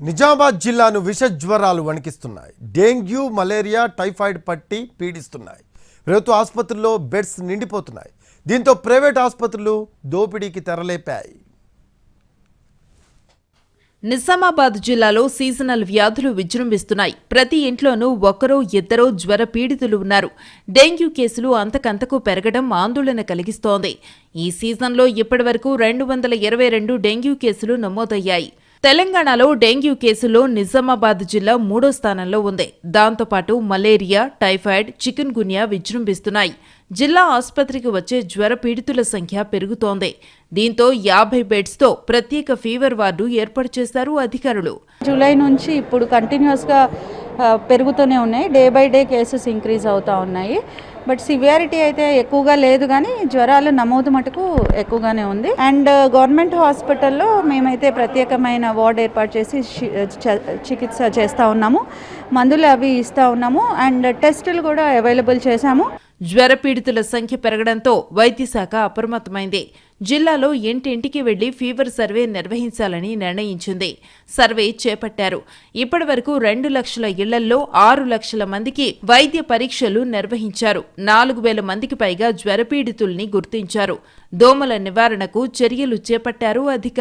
నిజామాబాద్ జిల్లాను విష జ్వరాలు వణికిస్తున్నాయి. డెంగ్యూ మలేరియా టైఫాయిడ్ పట్టి పీడిస్తున్నాయి. ప్రభుత్వ ఆసుపత్రుల్లో బెడ్స్ నిండిపోతున్నాయి. దీంతో ప్రైవేట్ ఆసుపత్రులు దోపిడీకి తెరలేపాయి. నిజామాబాద్ జిల్లాలో సీజనల్ వ్యాధులు విజృంభిస్తున్నాయి. ప్రతి ఇంట్లోనూ ఒకరో ఇద్దరో జ్వర పీడితులు ఉన్నారు. డెంగ్యూ కేసులు అంతకంతకు పెరగడం ఆందోళన కలిగిస్తోంది. ఈ సీజన్లో ఇప్పటివరకు రెండు వందల ఇరవై రెండు డెంగ్యూ కేసులు నమోదయ్యాయి. తెలంగాణలో డెంగ్యూ కేసుల్లో నిజామాబాద్ జిల్లా మూడో స్థానంలో ఉంది. దాంతోపాటు మలేరియా టైఫాయిడ్ చికెన్ గున్యా విజృంభిస్తున్నాయి. జిల్లా ఆసుపత్రికి వచ్చే జ్వర పీడితుల సంఖ్య పెరుగుతోంది. దీంతో యాభై బెడ్స్తో ప్రత్యేక ఫీవర్ వార్డు ఏర్పాటు చేశారు అధికారులు. జూలై నుంచి ఇప్పుడు కంటిన్యూస్గా పెరుగుతూనే ఉన్నాయి. Day by day cases increase అవుతూ ఉన్నాయి. బట్ సివియారిటీ అయితే ఎక్కువగా లేదు కానీ జ్వరాలు నమోదు మటుకు ఎక్కువగానే ఉంది. అండ్ uh, గవర్నమెంట్ హాస్పిటల్లో మేమైతే ప్రత్యేకమైన వార్డ్ ఏర్పాటు చేసి చికిత్స చేస్తూ ఉన్నాము. మందులు అవి ఇస్తూ ఉన్నాము. అండ్ టెస్టులు కూడా అవైలబుల్ చేశాము. జ్వర పీడితుల సంఖ్య పెరగడంతో వైద్య శాఖ అప్రమత్తమైంది. జిల్లాలో ఇంటింటికి వెళ్ళి ఫీవర్ సర్వే నిర్వహించాలని నిర్ణయించింది. సర్వే చేపట్టారు. ఇప్పటి వరకు రెండు లక్షల ఇళ్ళల్లో ఆరు లక్షల మందికి వైద్య పరీక్షలు నిర్వహించారు. నాలుగు వేల మందికి పైగా జ్వరపీడితుల్ని గుర్తించారు. దోమల నివారణకు చర్యలు చేపట్టారు అధికారులు